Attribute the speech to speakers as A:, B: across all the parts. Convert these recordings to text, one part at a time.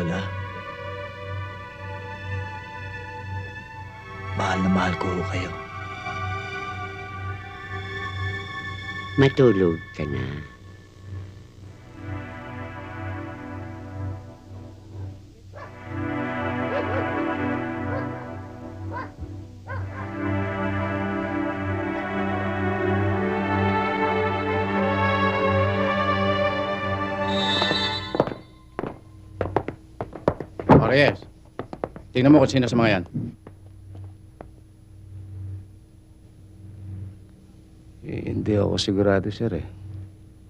A: Lola. Mahal na mahal ko kayo.
B: Matulog ka na.
C: Reyes, tingnan mo kung sino sa mga yan.
D: Eh, hindi ako sigurado, sir eh.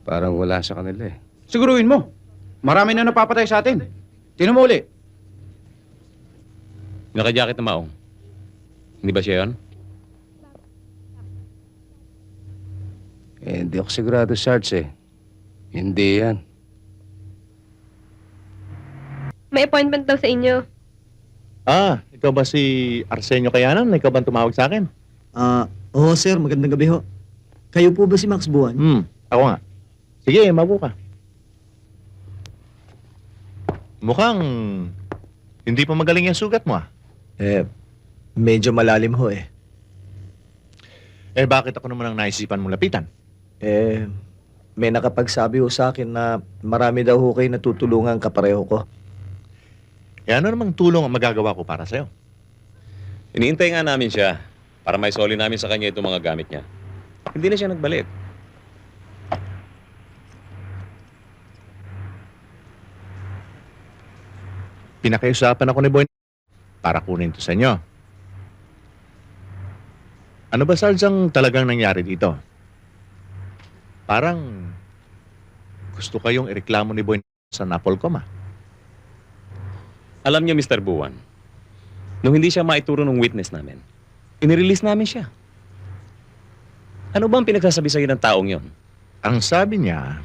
D: Parang wala sa kanila eh.
C: Siguruhin mo. Marami na napapatay sa atin. Tingnan mo uli.
E: Naka-jacket na maong. Hindi ba siya yun?
D: Eh, hindi ako sigurado, Sarge eh. Hindi yan.
F: May appointment daw sa inyo.
G: Ah, ikaw ba si Arsenio Kayanan? Ikaw ba ang tumawag sa akin?
A: Ah, oo sir, magandang gabi ho. Kayo po ba si Max Buwan?
G: Hmm, ako nga. Sige, mabu ka. Mukhang hindi pa magaling yung sugat mo ah.
A: Eh, medyo malalim ho eh.
G: Eh bakit ako naman ang naisipan mong lapitan?
A: Eh, may nakapagsabi ho sa akin na marami daw ho kayo natutulungan kapareho ko.
G: Eh ano namang tulong ang magagawa ko para sa'yo?
E: Iniintay nga namin siya para may soli namin sa kanya itong mga gamit niya. Hindi na siya nagbalik.
G: Pinakiusapan ako ni Boy para kunin to sa inyo. Ano ba, Sarge, ang talagang nangyari dito? Parang gusto kayong ireklamo ni Boy sa Napolcom ah.
E: Alam niyo, Mr. Buwan, nung hindi siya maituro ng witness namin, inirelease namin siya. Ano ba ang pinagsasabi sa'yo ng taong yon?
G: Ang sabi niya,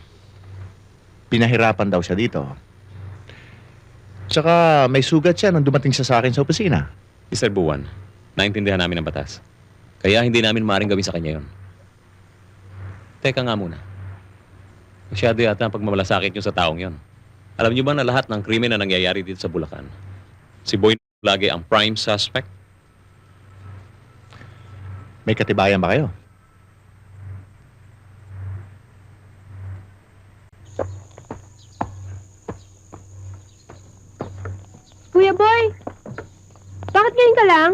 G: pinahirapan daw siya dito. Tsaka may sugat siya nung dumating siya sa akin sa opisina.
E: Mr. Buwan, naintindihan namin ang batas. Kaya hindi namin maaaring gawin sa kanya yon. Teka nga muna. Masyado yata ang pagmamalasakit niyo sa taong yon. Alam niyo ba na lahat ng krimen na nangyayari dito sa Bulacan, si Boy lagi ang prime suspect?
G: May katibayan ba kayo?
F: Kuya Boy! Bakit ngayon ka lang?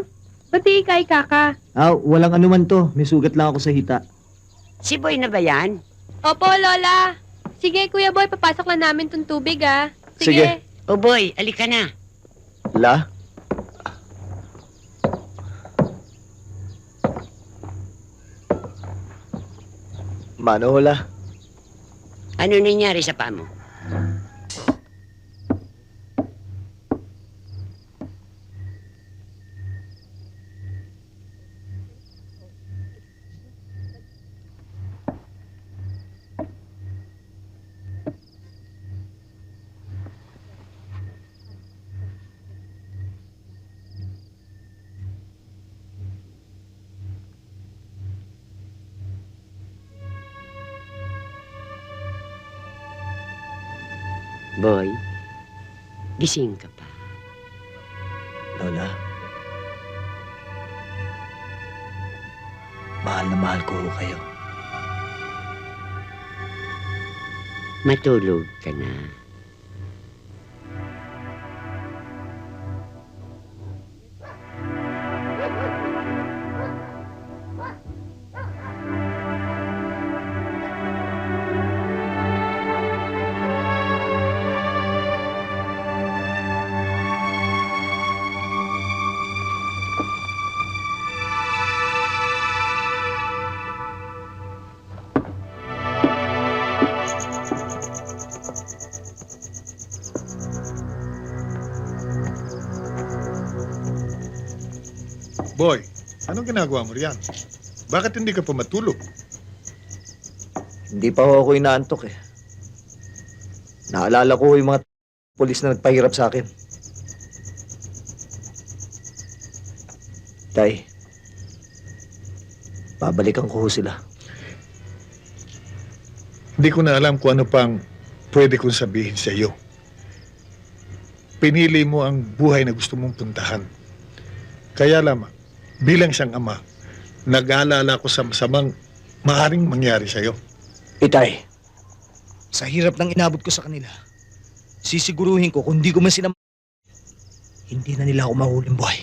F: Pati ikay kaka.
A: Ah, walang anuman to. May sugat lang ako sa hita.
B: Si Boy na ba yan?
F: Opo, Lola. Sige, Kuya Boy, papasok lang namin tong tubig, ah.
A: Sige.
B: O Boy, alika na.
A: La? Mano hola?
B: Ano nangyari sa paa mo? Boy, gising ka pa.
A: Lola. Mahal na mahal ko kayo.
B: Matulog ka na.
H: Boy, anong ginagawa mo riyan? Bakit hindi ka pa matulog?
A: Hindi pa ako inaantok eh. Naalala ko yung mga polis na nagpahirap sa akin. Tay, babalikan ko ho sila.
H: Hindi ko na alam kung ano pang pwede kong sabihin sa iyo. pinili mo ang buhay na gusto mong puntahan. Kaya lamang, bilang isang ama, nag-aalala ko sa masamang maaring mangyari sa'yo.
A: Itay, sa hirap ng inabot ko sa kanila, sisiguruhin ko kung di ko man sila hindi na nila ako mahuling buhay.